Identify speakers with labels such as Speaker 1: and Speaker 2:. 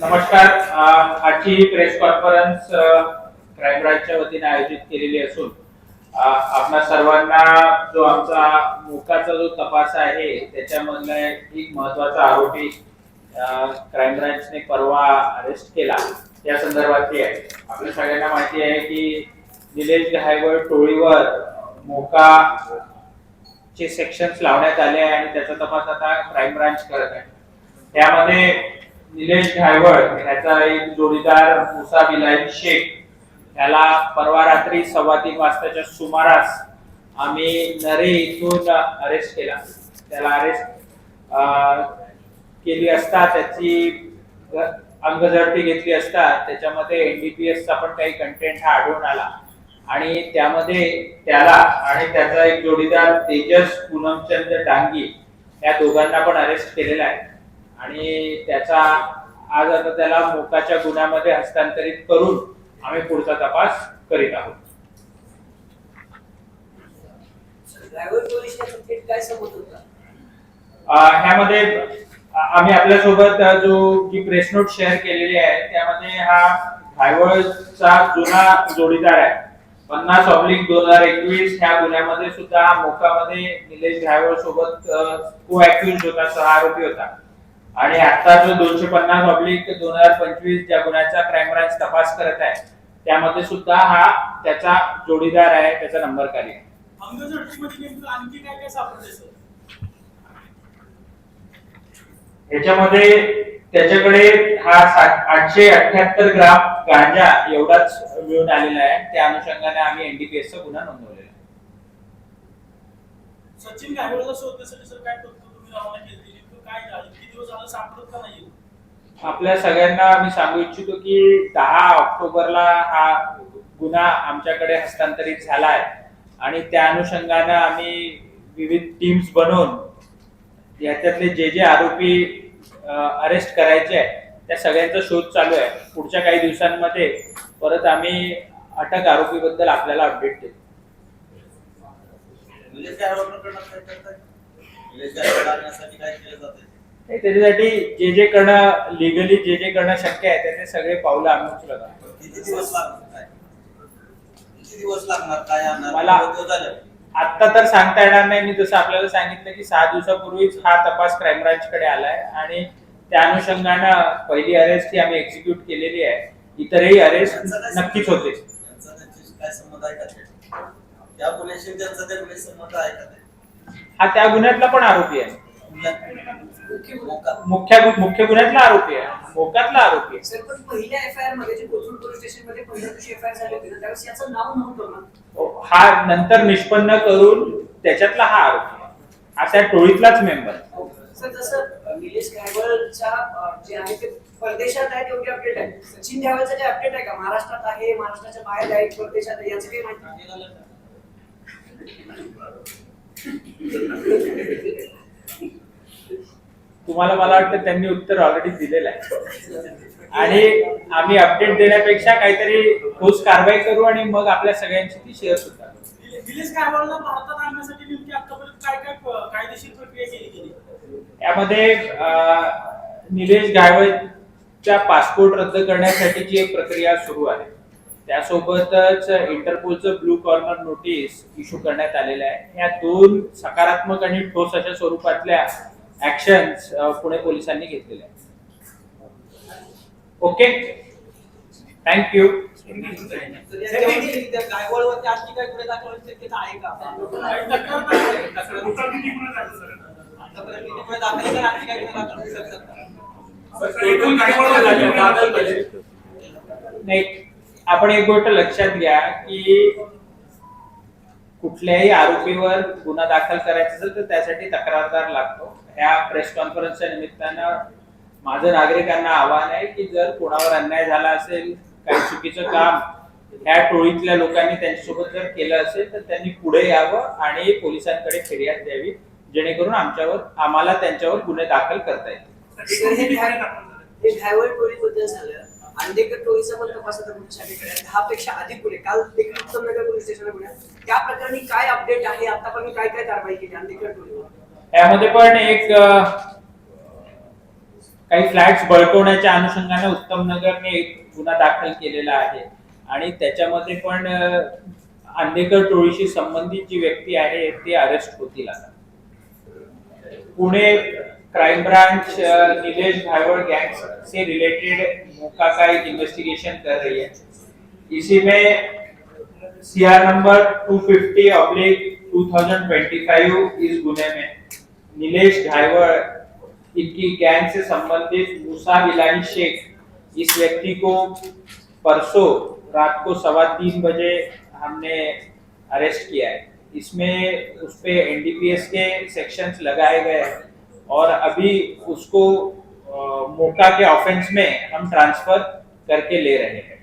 Speaker 1: नमस्कार. आजची ही प्रेस कॉन्फरन्स क्राईम ब्रांचच्या वतीने आयोजित केलेली असून आपल्या आपणा सर्वांना जो आमचा मोकाचा जो तपास आहे त्याच्यामधला एक महत्त्वाचा आरोपी क्राईम ब्रांचने परवा अरेस्ट केला. या संदर्भातली आहे. आपल्या सगळ्यांना माहिती आहे की निलेश घायवळ टोळीवर मोका चे सेक्शन्स लावण्यात आले आहे आणि त्याचा तपास आता क्राईम ब्रांच करत आहे. त्यामध्ये निलेश ढायवळ ह्याचा एक जोडीदार मुसा बिलाही शेख. त्याला परवा रात्री सव्वा तीन वाजताच्या सुमारास आम्ही नरे इथून अरेस्ट केला. त्याला अरेस्ट केली असता त्याची अंगझडती घेतली असता त्याच्यामध्ये एनडीपीएस चा पण काही कंटेंट हा आढळून आला. आणि त्यामध्ये त्याला आणि त्याचा एक जोडीदार तेजस पूनमचंद डांगी या दोघांना पण अरेस्ट केलेला आहे. आणि त्याचा आज आता त्याला मोकाच्या गुन्ह्यामध्ये हस्तांतरित करून आम्ही पुढचा तपास करीत आहोत. ह्यामध्ये आम्ही आपल्यासोबत जो जी प्रेस नोट शेअर केलेली आहे त्यामध्ये हा घायवळचा जुना जोडीदार आहे. पन्नास ऑब्लिक दोन हजार एकवीस ह्या गुन्ह्यामध्ये सुद्धा मोकामध्ये निलेश घायवळ सोबत को होता सह आरोपी होता. आणि आता जो दोनशे पन्नास ऑब्लिक दोन हजार पंचवीस ज्या गुन्ह्याचा क्राईम ब्रांच तपास करत आहे त्यामध्ये सुद्धा हा त्याचा जोडीदार आहे त्याचा नंबर आहे.
Speaker 2: सर?
Speaker 1: ह्याच्यामध्ये त्याच्याकडे हा आठशे अठ्याहत्तर ग्राम गांजा एवढाच मिळून आलेला आहे. त्या अनुषंगाने आम्ही एनडीपीएस चा गुन्हा नोंदवलेला आहे.
Speaker 2: सचिन गायकवाडला शोधण्यासाठी सर काय करतो तुम्ही रवाना केली? नेमकं काय झालं? किती दिवस झालं सापडत का नाही
Speaker 1: आपल्या सगळ्यांना मी सांगू इच्छितो की दहा ऑक्टोबरला हा गुन्हा आमच्याकडे हस्तांतरित झाला आहे आणि त्या अनुषंगानं आम्ही विविध टीम्स बनवून याच्यातले जे जे आरोपी अरेस्ट करायचे आहे त्या सगळ्यांचा शोध चालू आहे. पुढच्या काही दिवसांमध्ये परत आम्ही अटक आरोपीबद्दल आपल्याला अपडेट देऊ.
Speaker 3: निलेश गायकवाड प्रकरणात काय करताय? निलेश गायकवाड आणण्यासाठी काय केलं जातंय?
Speaker 1: हे त्याच्यासाठी जे जे करणं लिगली जे जे करणं शक्य आहे त्याचे सगळे पावलं आम्ही उचलत आहोत
Speaker 3: किती दिवस लागणार काय किती दिवस लागणार काय आणणार
Speaker 1: मला-
Speaker 3: किती दिवस झाले
Speaker 1: आता तर सांगता येणार नाही मी जसं आपल्याला सांगितलं की सहा दिवसापूर्वीच हा तपास क्राईम ब्रांच कडे आलाय आणि त्या अनुषंगानं पहिली अरेस्ट ही आम्ही एक्झिक्यूट केलेली आहे इतरही अरेस्ट
Speaker 3: काय
Speaker 1: नक्कीच? होते
Speaker 3: यांचा त्यांच्याशी काय संबंध आहे का? त्या गुन्ह्याशी त्यांचा त्या गुन्ह्याशी संबंध आहे का ते?
Speaker 1: हा त्या गुन्ह्यातला पण आरोपी आहे. मुख्य मुख्य गुन्ह्यातला आरोपी आहे. मोकातला आरोपी आहे.
Speaker 4: सर पण पहिल्या एफ आय आरमध्ये जे कोथरूड पोलीस स्टेशनमध्ये पहिल्या दिवशी एफ आय आर झाली होती ना त्यावेळेस याचं नाव नव्हतं ना?
Speaker 1: हा नंतर निष्पन्न करून त्याच्यातला हा आरोपी आहे. हा त्या टोळीतलाच मेंबर
Speaker 4: सर जसं अं, निलेश अं, जे आहे ते परदेशात आहे तेवढी अपडेट आहे. सचिन ध्यावलचं जे अपडेट आहे का? महाराष्ट्रात आहे महाराष्ट्राच्या बाहेर आहे परदेशात आहे याचं काही माहिती?
Speaker 1: तुम्हाला मला वाटतं त्यांनी उत्तर ऑलरेडी दिलेलं आहे. आणि आम्ही अपडेट देण्यापेक्षा काहीतरी ठोस कारवाई करू आणि मग आपल्या सगळ्यांची ती शेअर सुद्धा. यामध्ये निलेश गायवळच्या पासपोर्ट रद्द करण्यासाठीची एक प्रक्रिया सुरू आहे. त्यासोबतच इंटरपोलचं ब्लू कॉर्नर नोटीस इश्यू करण्यात आलेलं आहे. या दोन सकारात्मक आणि ठोस अशा स्वरूपातल्या ऍक्शन्स पुणे पोलिसांनी घेतलेल्या आहेत. ओके? थँक्यू
Speaker 4: काय
Speaker 2: नाही.
Speaker 1: आपण एक गोष्ट लक्षात घ्या की कुठल्याही आरोपीवर गुन्हा दाखल करायचा असेल तर त्यासाठी तक्रारदार लागतो. ह्या प्रेस कॉन्फरन्सच्या निमित्तानं माझं नागरिकांना आव्हान आहे की जर कोणावर अन्याय झाला असेल काही चुकीचं काम ह्या टोळीतल्या लोकांनी त्यांच्यासोबत जर केलं असेल तर त्यांनी पुढे यावं आणि पोलिसांकडे फिर्याद द्यावी जेणेकरून आमच्यावर आम्हाला त्यांच्यावर गुन्हे दाखल करता येतील.
Speaker 4: सर, अंधेकर टोळीचा पण तपास आता पोलीस शाखेकडे. दहा पेक्षा अधिक गुन्हे. काल देखील उत्तमनगर पोलीस स्टेशनला गुन्हे. त्या प्रकरणी काय अपडेट आहे? आतापर्यंत काय काय कारवाई केली? अंधेकर टोळीवर.
Speaker 1: यामध्ये पण एक काही फ्लॅट्स बळकवण्याच्या अनुषंगाने उत्तम नगरने एक गुन्हा दाखल केलेला आहे. आणि त्याच्यामध्ये पण आंदेकर टोळीशी संबंधित जी व्यक्ती आहे ते अरेस्ट होतील आता. पुणे क्राइम ब्रांच नीलेश घायवड़ गैंग से रिलेटेड मोका का एक इन्वेस्टिगेशन कर रही है। इसी में सीआर नंबर 250 ऑब्लिक 2025 इस गुने में नीलेश घायवड़ इनकी गैंग से संबंधित मूसा बिलाही शेख इस व्यक्ति को परसों रात को सवा तीन बजे हमने अरेस्ट किया है। इसमें उस पे एनडीपीएस के सेक्शंस लगाए गए हैं। और अभी उसको मोटा के ऑफेंस में हम ट्रांसफर करके ले रहे हैं।